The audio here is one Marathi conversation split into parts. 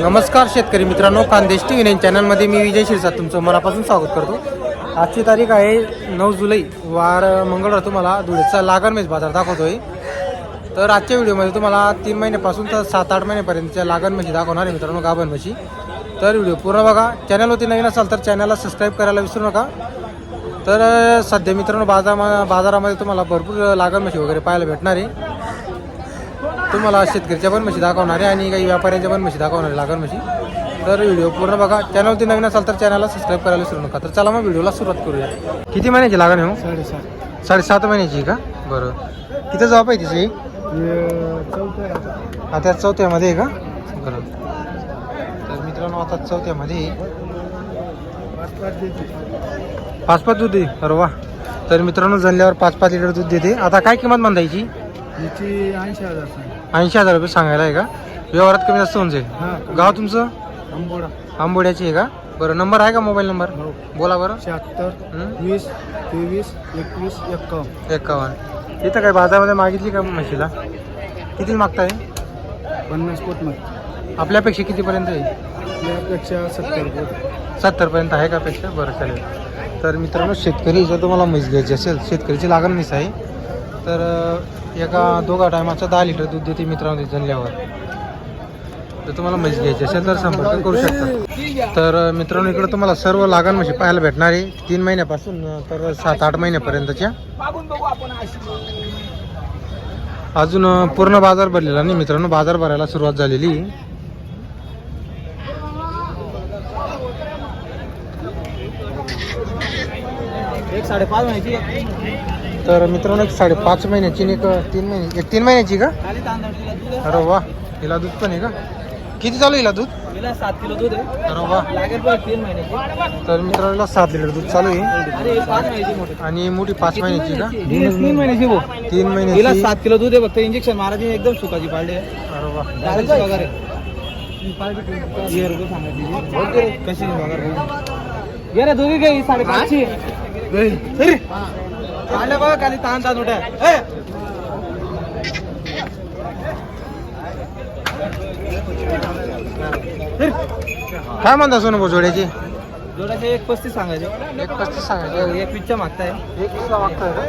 नमस्कार शेतकरी मित्रांनो खानदेश टी व्ही चॅनलमध्ये मी विजय शिरसाट तुमचं मनापासून स्वागत करतो. आजची तारीख आहे नऊ जुलै वार मंगळवार तुम्हाला धुळेचा लागण मेज बाजार दाखवतोय. तर आजच्या व्हिडिओमध्ये तुम्हाला तीन महिन्यापासून तर सात आठ महिन्यापर्यंतच्या लागण म्हशी दाखवणार आहे मित्रांनो गाभण म्हशी. तर व्हिडिओ पूर्ण बघा. चॅनलवरती नवीन असाल तर चॅनलला सबस्क्राईब करायला विसरू नका. तर सध्या मित्रांनो बाजार बाजारामध्ये तुम्हाला भरपूर लागण म्हशी वगैरे पाहायला भेटणार आहे. तुम्हाला शेतकऱ्याच्या पण म्हशी दाखवणार आहे आणि काही व्यापाऱ्यांच्या पण म्हशी दाखवणार आहे लागण म्हशी. तर व्हिडिओ पूर्ण बघा. चॅनलवरती नवीन असाल तर चॅनलला सबस्क्राईब करायला विसरू नका. तर चला मग व्हिडिओला सुरुवात करूया. किती महिन्याची लागण आहे हो? साडेसात. साडेसात महिन्याची का? बरं. किती जॉब आहे तिची? आता चौथ्यामध्ये आहे का? बरं. तर मित्रांनो आता चौथ्यामध्ये. पाच पाच दूध अरे वा. तर मित्रांनो जनल्यावर पाच पाच लिटर दूध देते. आता काय किंमत बांधायची हिची ऐंशी हजार सांग. ऐंशी हजार रुपये सांगायला आहे का? व्यवहारात कमी जास्त होऊन जाईल. हा गाव तुमचं? आंबोडा. आंबोड्याची आहे का? बरं नंबर आहे का मोबाईल नंबर? हो. बोला बरं. शहात्तर हं? वीस तेवीस एकवीस एक्कावन्न. एकावन्न. इथं काय बाजारामध्ये मागितली का म्हशीला? किती मागताय? पन्नास फूटमध्ये आपल्यापेक्षा कितीपर्यंत आहे यापेक्षा सत्तर सत्तरपर्यंत आहे का पेक्षा बरं चालेल. तर मित्रांनो शेतकरी जर तुम्हाला म्हैस घ्यायची असेल शेतकरीची लागण म्हैस आहे. तर अं, एका दोघा टायमाचं दहा लिटर दूध देते मित्रांनो जनल्यावर. तर तुम्हाला म्हैस घ्यायची असेल तर संपर्क करू शकता. तर मित्रांनो इकडे तुम्हाला सर्व लागण म्हशी पाहायला भेटणार आहे. तीन महिन्यापासून तर सात आठ महिन्यापर्यंतच्या. अजून पूर्ण बाजार भरलेला नाही मित्रांनो. बाजार भरायला सुरुवात झालेली एक साडेपाच माहिती तर मित्रांनो एक साडेपाच महिन्याची एक तीन महिने एक तीन महिन्याची का? अरे वा हिला दूध पण आहे का? किती चालू हिला दूध? सात किलो दूध आहे. अरे वा. तर मित्रांनो सात लिटर दूध चालू आहे. आणि मोठी पाच महिन्याची का? तीन महिन्याची भाऊ तीन हिला महिन्याची सात किलो दूध आहे फक्त इंजेक्शन मारायची एकदम सुकाची पाळली आहे. अरे वगैरे. कशी दोघी घे साडेपाचशे काढल्या बघा खाली ताण ताण उठ्या! काय म्हणता सोनू जोड्याची? जोडाचे एक पस्तीस सांगायचे. एक पस्तीस सांगायचं. एक वीसच्या मागताय. एक वीसला मागताय का?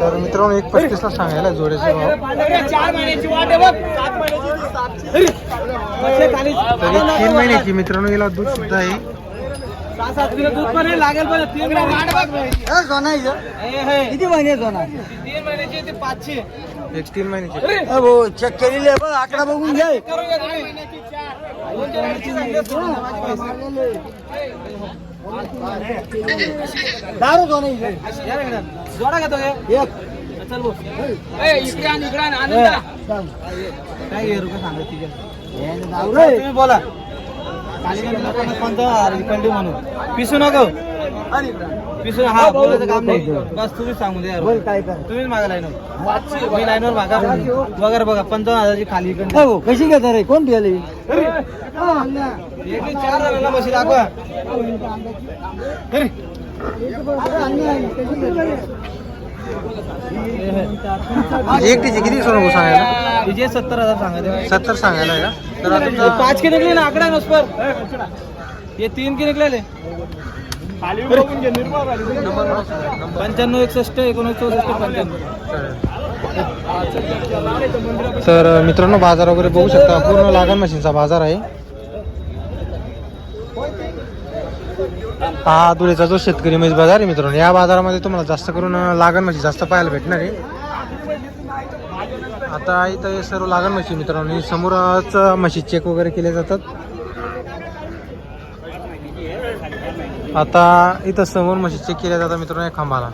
तर मित्रांनो एक पस्तीसला सांगायला जोड्याचे भाव. चार महिन्याची वाट आहे बघ. सात महिन्याची तर ही तीन महिन्याची मित्रांनो हिला दूध सुद्धा आहे. सात किलो दूध पण लागेल पण तीन महिन्याची किती महिने तीन पाचशे एक तीन हो चेक केलेली बघ आकडा बघून घ्या दारू तो जोडा घेतो एक चल बोल इकडे आण इकडे आनंद काय रुपये सांगत तिच्या बोला खाली पंचावन्न हजार कंडी म्हणून पिसू नको. पिसू हा बोलायचं काम नाही. बस तुम्हीच सांगू द्या. तुम्हीच मागा लाईनवर मी लाईनवर मागा वगैरे बघा पंचावन्न हजारची खाली कंडी कशी घेता रे? कोण पियाली चार म्हशी दाखवा. एकटीची किती सोनू भाऊ सांगायला? विजय सत्तर हजार सांगा सत्तर सांगायला आहे का? तर आता ये तुमचा पाँच के निकले ना आंकड़ा है ना उस पर ये तीन के निकले ले नंबर नंबर पंच्याण्णव एकसष्ट एकोणीस चौसष्ट पंच्याण्णव. चालेल. तर मित्रांनो बाजार वगैरे बघू शकता. पूर्ण लागण मशीनचा बाजार आहे. हा धुळेचा जो शेतकरी म्हैस बाजार आहे मित्रांनो या बाजारामध्ये तुम्हाला जास्त करून लागण म्हशी जास्त पाहायला भेटणार आहे. आता इथं हे सर्व लागण म्हशी मित्रांनो समोरच म्हशी चेक वगैरे केले जातात. आता इथं समोर म्हशी चेक केल्या जातात मित्रांनो या खांबाला.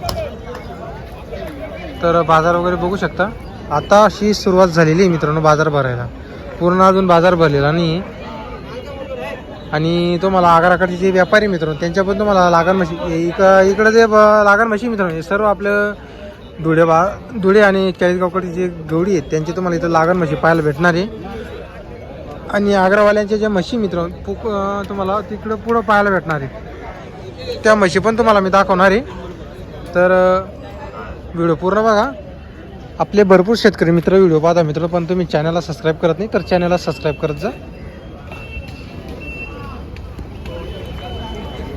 तर बाजार वगैरे बघू शकता. आता अशी सुरुवात झालेली आहे मित्रांनो बाजार भरायला. पूर्ण अजून बाजार भरलेला नाही आणि तुम्हाला आगाराकडचे जे व्यापारी मित्रांनो त्यांच्या पण तुम्हाला लागण म्हशी इक इकडं जे ब- लागण म्हशी मित्रांनो हे सर्व आपलं धुळे बा धुळे आणि चाळीसगावकडे जे गवडी आहेत त्यांची तुम्हाला इथं लागण म्हशी पाहायला भेटणार आहे. आणि आग्रावाल्यांच्या ज्या म्हशी मित्रांनो पुक तुम्हाला तिकडं पुढं पाहायला भेटणार आहे. त्या म्हशी पण तुम्हाला मी दाखवणार आहे. तर व्हिडिओ पूर्ण बघा. आपले भरपूर शेतकरी मित्र व्हिडिओ पाहता मित्र पण तुम्ही चॅनलला सबस्क्राईब करत नाही तर चॅनलला सबस्क्राईब करत जा.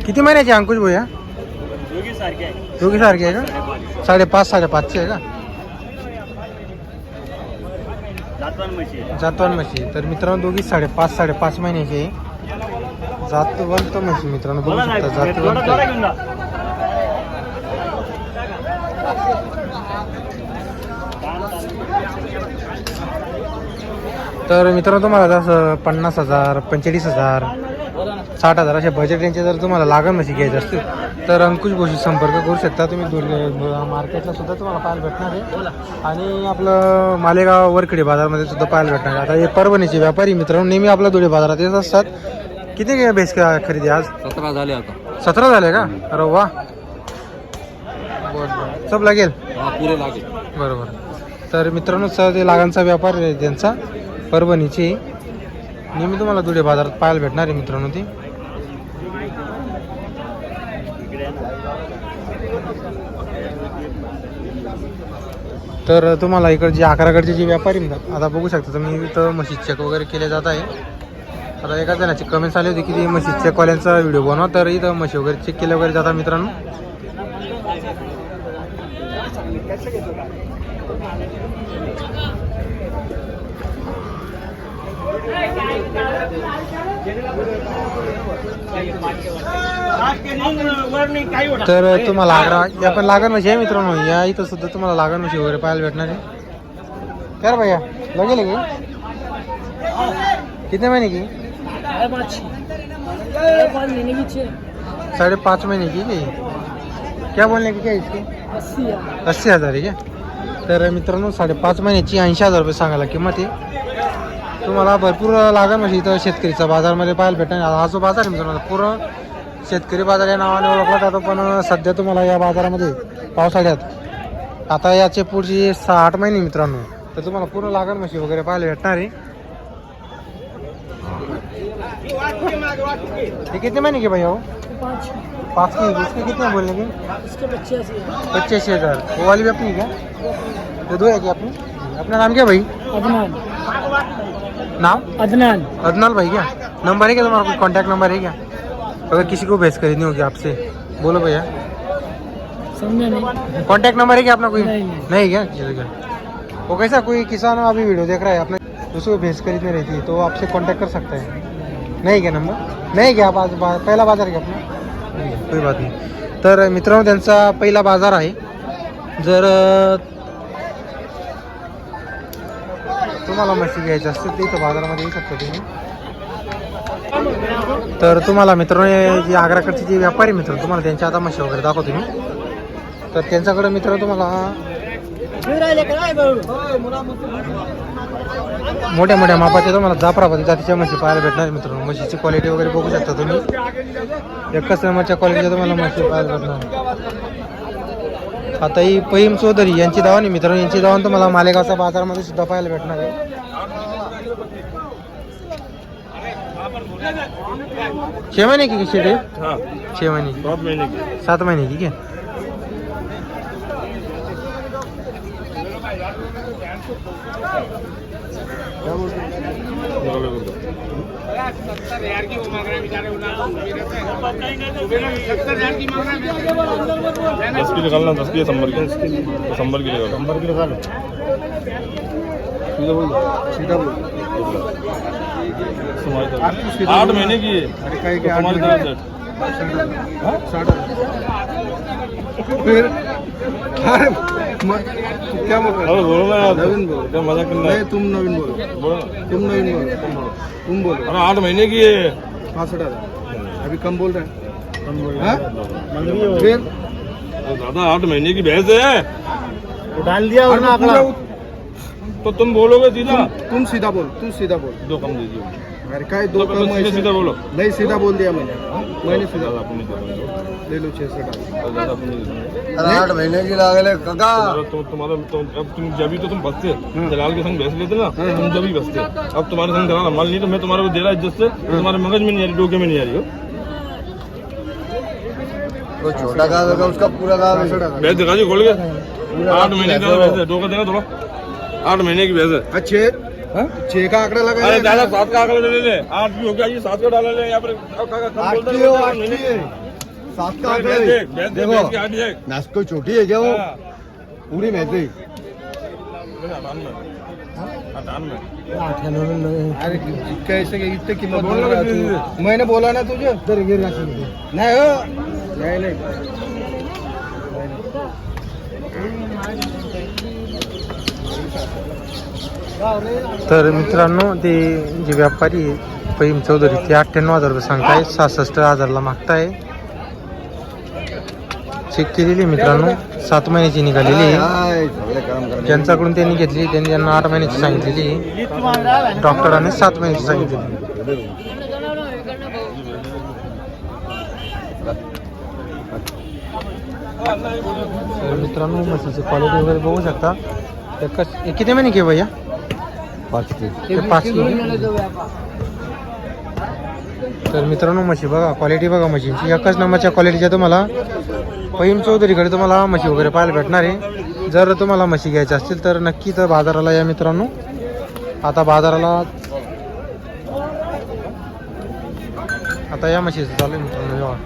किती महिन्याचे अंकुश भैया? दोघी सारखे आहे. का? साडेपाच साडेपाचशे आहे का? जातवान म्हशी तर मित्रांनो दोघी साडेपाच साडेपाच महिन्याची जातवंत म्हशी मित्रांनो बघू शकता जातवंत तर मित्रांनो तुम्हाला जसं पन्नास हजार पंचेचाळीस हजार साठ हजार अशा बजेट रेंजचे जर तुम्हाला लागण म्हशी घ्यायचे असतील तर अंकुश भोशी संपर्क करू शकता. तुम्ही दुर्ग मार्केटला सुद्धा तुम्हाला पाहायला भेटणार आहे. आणि आपलं मालेगाव वरखडी बाजारमध्ये सुद्धा पाहायला भेटणार आहे. आता हे परभणीचे व्यापारी मित्रांनो नेहमी आपल्या धुळे बाजारात येत असतात. किती बेस का खरेदी आज? सतरा झाले आता. सतरा झाले का? अरे वा. सब लागेल? पुरे लागेल. बरोबर. तर मित्रांनो सर ते लागांचा व्यापार आहे त्यांचा परभणीची. नेहमी तुम्हाला धुळे बाजारात पाहायला भेटणार आहे मित्रांनो ती. तर तुम्हाला इकडची अकराकडचे जे व्यापारी म्हणतात आता बघू शकता तुम्ही इथं म्हशी चेक वगैरे केले जात आहे. आता एका जणाची कमेंट्स आली होती की ती म्हशी चेकवाल्यांचा व्हिडिओ बनवा तर इथं म्हशी वगैरे चेक केले वगैरे जातात मित्रांनो. तर तुम्हाला आग्रा या पण लागण आहे मित्रांनो या इथं सुद्धा तुम्हाला लागण म्हशी वगैरे पाहायला भेटणार आहे. काय रे भैया लगेल की कितने महीने की? साढ़े पाँच महीने की की? क्या बोलने की क्या इसकी? अस्सी हजार आहे का तर मित्रांनो साडेपाच महिन्याची ऐंशी हजार रुपये सांगायला किंमत आहे. तुम्हाला भरपूर लागण म्हणजे इथं शेतकरीचा बाजारमध्ये पाहायला भेटणार हा जो बाज़ार आहे मित्रांनो, पूर्ण शेतकरी बाज़ार या नावाने ओळखला जातो, पण सध्या तुम्हाला या बाजारामध्ये पावसाळ्यात आता याचे पुढची सहा आठ महिने मित्रांनो, तर तुम्हाला पूर्ण लागण म्हशी वगैरे पाहायला भेटणार आहे. कितने महीने की भैया हो पाँच की इसके कितने बोलने की? पचासी हज़ार. वो वाली भी अपनी क्या दो है क्या अपनी अपना नाम क्या भाई अदनान नाम अदनान. अदनाल भाई क्या? नंबर है क्या तुम्हारा? कोई कांटेक्ट नंबर है क्या? अगर किसी को भैंस खरीदनी होगी आपसे। बोलो भैया। समझा नहीं। कांटेक्ट नंबर है क्या अपना कोई? नहीं, नहीं। नहीं क्या? चलो क्या। वो कैसा? कोई किसान अभी वीडियो देख रहा है अपने उसको भैंस खरीदनी रहती है तो आपसे कांटेक्ट कर सकता है। नाही क्या नंबर नाही क्या? बाज बा, पहिला बाजार आपला नाही का? कोई बात नाही। तर मित्रांनो त्यांचा पहिला बाजार आहे. जर अ, तुम्हाला म्हशी घ्यायची असतील ते इथं बाजारामध्ये येऊ शकता तुम्ही. तर तुम्हाला मित्रांनो जे आग्राकडचे जे व्यापारी मित्र तुम्हाला त्यांच्या आता म्हशी वगैरे दाखवतो मी. तर त्यांच्याकडे मित्र तुम्हाला मोठ्या मोठ्या मापाच्या तुम्हाला जाफराबादी जातीच्या म्हशी पाहायला भेटणार मित्रांनो. म्हशीची क्वालिटी वगैरे बघू शकता तुम्ही. एकाच नंबरच्या क्वालिटीच्या तुम्हाला म्हशी पाहायला भेटणार आता ही पहिम चौधरी यांची दावण मित्रांनो यांची दावण तुम्हाला मालेगावच्या बाजारामध्ये सुद्धा पाहायला भेटणार आहे. महीने की महीने. की. सात महीने की महीने की क्या दस किलो निकालना दस किलो संभल के संभल के निकालो। शंभर किलो झालं आठ महीने की है। अरे फिर अरे मग क्या मग? नवीन बोलो. क्या मजाक करना नहीं है तुम नवीन बोलो. तुम नवीन बोलो. तुम बोलो. तुम अरे आठ महीने की है पाँच हजार. अभी कम बोल रहे हैं? कम बोल रहे हैं? फिर? अरे दादा आठ महीने की भैंस है। डाल दिया और ना आंकड़ा। तो तुम बोलोगे सीधा? तुम सीधा बोल तू सीधा बोल। दो कम दीजिए। अरे काय दो तो कम सीधा ऐसे सीधा बोलो. नहीं सीधा बोल दिया मैंने मैंने सीधा. दादा ले लो छह सौ डाल दादा अरे आठ महीने की लागले काका. तो तुम्हारा तो अब तुम जब भी तो तुम बसते. दलाल के संग भैंस लेते ना. तुम जब भी बसते. अब तुम्हारे संग दलाल माल नहीं तो मैं तुम्हारे को दे रहा इज्जत से तुम्हारे मगज में नहीं आ रही डोके में नहीं आ रही हो। तो छोटा काम है उसका पूरा काम है भैंस दिखा दी खोल के। आठ महीने का भैंस है डोका देना थोड़ा। आठ महीने की भैंस है अच्छे छह का आंकड़ा लगा अरे दादा सात का आंकड़ा ले ले आठ भी हो गया ये सात का डाला ले यहाँ पर है, हो, है। सात का आंकड़ा। देख भैंस कोई छोटी है क्या वो। पूरी भैंस है। हटान में हटान में अरे कैसे इतने किंमत बोल बोल रहा रहा तू? मैंने बोला ना तुझे। नाही हो। नाही नाही। तर मित्रांनो ते जे व्यापारी आहे फहीम चौधरी ते अठ्ठ्याण्णव हजार रुपये सांगताय सहासष्ट हजारला मागताय. चेक केलेली आहे मित्रांनो सात महिन्याची निघालेली आहे. ज्यांच्याकडून त्यांनी घेतली त्यांनी त्यांना आठ महिन्याची सांगितलेली डॉक्टरांनी सात महिन्याची सांगितलेली मित्रांनो म्हशीची क्वालिटी वगैरे बघू शकता. तर कस किती महिने घे भैया? पाच पाच किलो. तर मित्रांनो म्हशी बघा क्वालिटी बघा म्हशींची. एकच नंबरच्या क्वालिटीच्या तुम्हाला पहिम चौधरीकडे तुम्हाला म्हशी वगैरे पाहायला भेटणार आहे. जर तुम्हाला म्हशी घ्यायच्या असतील तर नक्की तर बाजाराला या मित्रांनो. आता बाजाराला आता या म्हशीचं चालू आहे मित्रांनो जेव्हा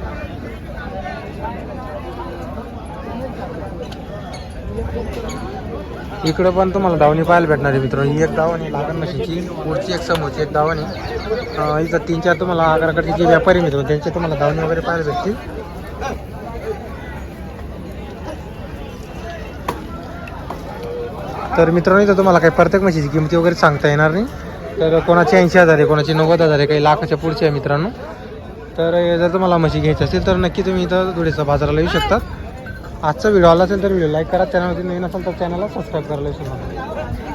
इकडं पण तुम्हाला दावणी पाहायला भेटणार आहे मित्रांनो. ही एक धावणी लागण म्हशीची. पुढची एक समोरची एक धावणी. आहे इथं तीन चार तुम्हाला आग्राकडचे जे व्यापारी मित्र त्यांचे तुम्हाला दावणी वगैरे पाहायला भेटतील. तर मित्रांनो इथं तुम्हाला काही प्रत्येक म्हशीची किमती वगैरे सांगता येणार नाही. तर कोणाची ऐंशी हजार आहे कोणाची नव्वद हजार आहे काही लाखाच्या पुढचे आहे मित्रांनो. तर जर तुम्हाला म्हशी घ्यायची असेल तर नक्की तुम्ही इथं धुळेचा बाजाराला येऊ शकतात आजचा व्हिडिओ आला असेल तर व्हिडिओ लाईक करा. चॅनलवरती नवीन असेल तर चॅनलला सबस्क्राईब करायला विसरू नका.